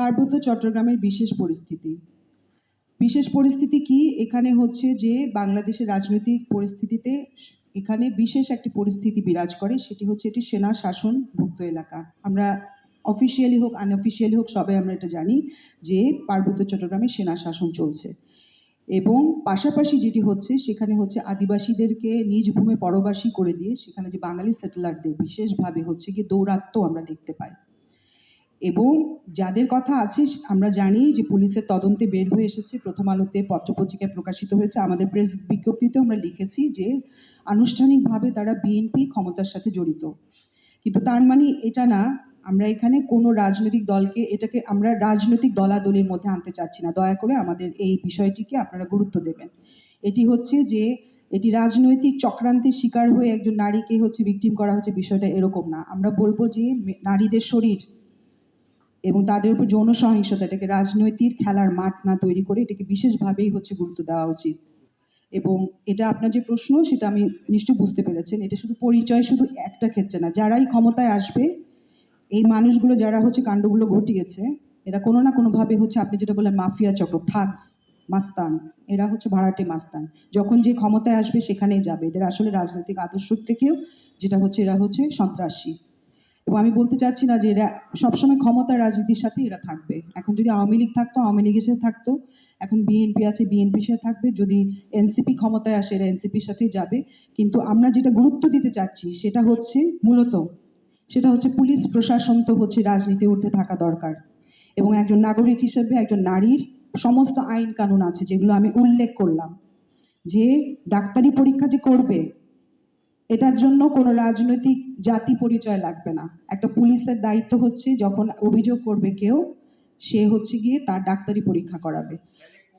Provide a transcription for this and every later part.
পার্বত্য চট্টগ্রামের বিশেষ পরিস্থিতি। বিশেষ পরিস্থিতি কি? এখানে হচ্ছে যে বাংলাদেশের রাজনৈতিক পরিস্থিতিতে এখানে বিশেষ একটি পরিস্থিতি বিরাজ করে, সেটি হচ্ছে এটি সেনা শাসন ভুক্ত এলাকা। আমরা অফিসিয়ালি হোক আনঅফিসিয়ালি হোক, সবাই আমরা এটা জানি যে পার্বত্য চট্টগ্রামে সেনা শাসন চলছে। এবং পাশাপাশি যেটি হচ্ছে, সেখানে হচ্ছে আদিবাসীদেরকে নিজ ভূমে পরবাসী করে দিয়ে, সেখানে যে বাঙালি সেটেলারদের বিশেষভাবে হচ্ছে গিয়ে দৌরাত্ম্য আমরা দেখতে পাই। এবং যাদের কথা আছে, আমরা জানি যে পুলিশের তদন্তে বের হয়ে এসেছে। প্রথম আলোতে পত্রপত্রিকায় প্রকাশিত হয়েছে। আমাদের প্রেস বিজ্ঞপ্তিতে আমরা লিখেছি যে, আনুষ্ঠানিকভাবে তারা বিএনপি ক্ষমতার সাথে জড়িত। কিন্তু তার মানে এটা না, আমরা এখানে কোনো রাজনৈতিক দলকে, এটাকে আমরা রাজনৈতিক দলাদলির মধ্যে আনতে চাচ্ছি না। দয়া করে আমাদের এই বিষয়টিকে আপনারা গুরুত্ব দেবেন। এটি হচ্ছে যে, এটি রাজনৈতিক চক্রান্তের শিকার হয়ে একজন নারীকে হচ্ছে ভিকটিম করা হচ্ছে। বিষয়টা এরকম না। আমরা বলব যে নারীদের শরীর এবং তাদের উপর যৌন সহিংসতা, এটাকে রাজনৈতিক খেলার মাঠ না তৈরি করে এটাকে বিশেষভাবেই হচ্ছে গুরুত্ব দেওয়া উচিত। এবং এটা আপনার যে প্রশ্ন, সেটা আমি নিশ্চয় বুঝতে পেরেছেন। এটা শুধু পরিচয়, শুধু একটা ক্ষেত্রে না, যারাই ক্ষমতায় আসবে, এই মানুষগুলো যারা হচ্ছে কাণ্ডগুলো ঘটিয়েছে, এরা কোনো না কোনোভাবে হচ্ছে আপনি যেটা বলেন মাফিয়া চক্র, থাকস, মাস্তান, এরা হচ্ছে ভাড়াটে মাস্তান। যখন যে ক্ষমতায় আসবে, সেখানেই যাবে। এদের আসলে রাজনৈতিক আদর্শ থেকেও যেটা হচ্ছে, এরা হচ্ছে সন্ত্রাসী। এবং আমি বলতে চাচ্ছি না যে এরা সবসময় ক্ষমতার রাজনীতির সাথে এরা থাকবে। এখন যদি আওয়ামী লীগ থাকতো, আওয়ামী লীগের সাথে থাকতো, এখন বিএনপি আছে বিএনপির সাথে থাকবে। যদি এনসিপি ক্ষমতায় আসে, এরা এনসিপির সাথেই যাবে। কিন্তু আমরা যেটা গুরুত্ব দিতে চাচ্ছি, সেটা হচ্ছে মূলত, সেটা হচ্ছে পুলিশ প্রশাসন তো হচ্ছে রাজনীতি উঠতে থাকা দরকার। এবং একজন নাগরিক হিসেবে একজন নারীর সমস্ত আইন কানুন আছে, যেগুলো আমি উল্লেখ করলাম। যে ডাক্তারি পরীক্ষা যে করবে এটার জন্য কোনো রাজনৈতিক জাতি পরিচয় লাগবে না। একটা পুলিশের দায়িত্ব হচ্ছে যখন অভিযোগ করবে কেউ, সে হচ্ছে গিয়ে তার ডাক্তারি পরীক্ষা করাবে।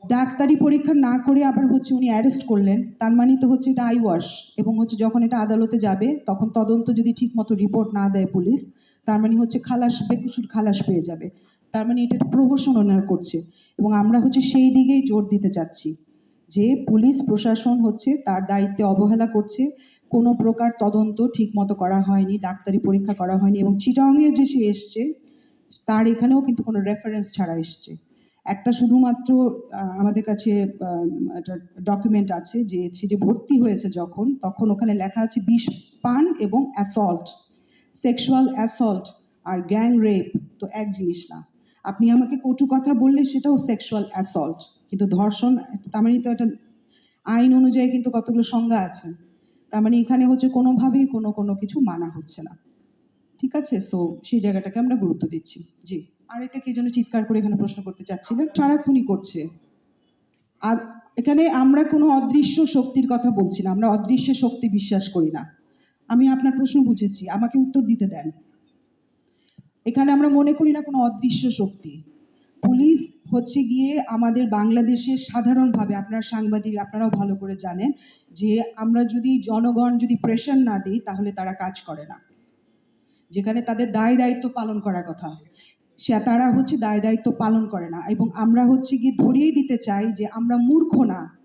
ডাক্তারি পরীক্ষা না করে আবার হচ্ছে উনি অ্যারেস্ট করলেন, তার মানে তো হচ্ছে এটা আইওয়াশ এবং হচ্ছে যখন এটা আদালতে যাবে, তখন তদন্ত যদি ঠিক মতো রিপোর্ট না দেয় পুলিশ, তার মানে হচ্ছে খালাস বেকুচুর খালাস পেয়ে যাবে। তার মানে এটা প্রহসন ওনারা করছে এবং আমরা হচ্ছে সেই দিকেই জোর দিতে চাচ্ছি যে পুলিশ, প্রশাসন হচ্ছে তার দায়িত্বে অবহেলা করছে কোনো প্রকার তদন্ত ঠিক মতো করা হয়নি, ডাক্তারি পরীক্ষা করা হয়নি এবং চিটাংয়ে যে সে এসছে, তার এখানেও কিন্তু কোনো রেফারেন্স ছাড়া এসছে। একটা শুধুমাত্র আমাদের কাছে ডকুমেন্ট আছে যে সে যে ভর্তি হয়েছে যখন, তখন ওখানে লেখা আছে বিষ পান এবং অ্যাসল্ট সেক্সুয়াল অ্যাসল্ট আর গ্যাং রেপ তো এক জিনিস না। আপনি আমাকে কটু কথা বললে সেটাও সেক্সুয়াল অ্যাসল্ট কিন্তু ধর্ষণ, তার মানে তো একটা আইন অনুযায়ী কিন্তু কতগুলো সংজ্ঞা আছে। তার মানে এখানে হচ্ছে কোনোভাবেই কোনো কোনো কিছু মানা হচ্ছে না। ঠিক আছে? সো সেই জায়গাটাকে আমরা গুরুত্ব দিচ্ছি। জি। আর এটা কে যেন চিৎকার করে এখানে প্রশ্ন করতে চাচ্ছি চাচ্ছিলেন সারাক্ষণই করছে। আর এখানে আমরা কোনো অদৃশ্য শক্তির কথা বলছি না। আমরা অদৃশ্য শক্তি বিশ্বাস করি না। আমি আপনার প্রশ্ন বুঝেছি। আমাকে উত্তর দিতে দেন। এখানে আমরা মনে করি না কোনো অদৃশ্য শক্তি। হচ্ছে গিয়ে আমাদের বাংলাদেশের সাধারণভাবে, আপনার সাংবাদিক আপনারাও ভালো করে জানেন, যে আমরা যদি জনগণ যদি প্রেশার না দিই, তাহলে তারা কাজ করে না। যেখানে তাদের দায় দায়িত্ব পালন করার কথা। সে তারা হচ্ছে দায় দায়িত্ব পালন করে না। এবং আমরা হচ্ছে গিয়ে ধরিয়ে দিতে চাই যে আমরা মূর্খ না।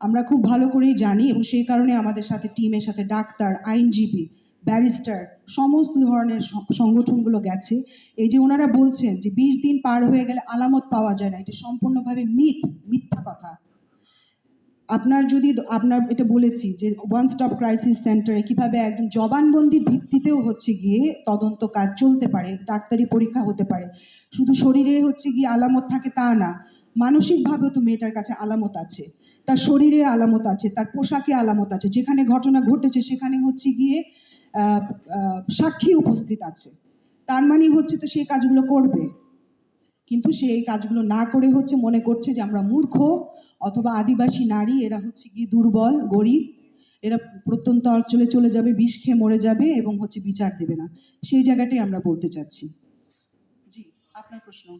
আমরা খুব ভালো করেই জানি এবং সেই কারণে আমাদের সাথে টিমের সাথে ডাক্তার, আইনজীবী ব্যারিস্টার, সমস্ত ধরনের সংগঠনগুলো গেছে। এই যে ওনারা বলছেন যে বিশ দিন পার হয়ে গেলে আলামত পাওয়া যায় না, এটা সম্পূর্ণভাবে মিথ, মিথ্যা কথা। আপনার যদি আপনার এটা বলেছি যে ওয়ান স্টপ ক্রাইসিস সেন্টারে কীভাবে একজন জবানবন্দির ভিত্তিতেও হচ্ছে গিয়ে তদন্ত কাজ চলতে পারে, ডাক্তারি পরীক্ষা হতে পারে, শুধু শরীরে হচ্ছে গিয়ে আলামত থাকে তা না, মানসিকভাবেও তো মেয়েটার কাছে আলামত আছে। তার শরীরে আলামত আছে, তার পোশাকে আলামত আছে, যেখানে ঘটনা ঘটেছে সেখানে হচ্ছে গিয়ে সাক্ষী উপস্থিত আছে। তার মানে হচ্ছে তো সেই কাজগুলো করবে। কিন্তু সে এই কাজগুলো না করে হচ্ছে মনে করছে যে আমরা মূর্খ অথবা আদিবাসী নারী, এরা হচ্ছে কি দুর্বল, গরিব। এরা প্রত্যন্ত অঞ্চলে চলে যাবে, বিষ খেয়ে মরে যাবে এবং হচ্ছে বিচার দেবে না। সেই জায়গাটাই আমরা বলতে চাচ্ছি। জি, আপনার প্রশ্ন।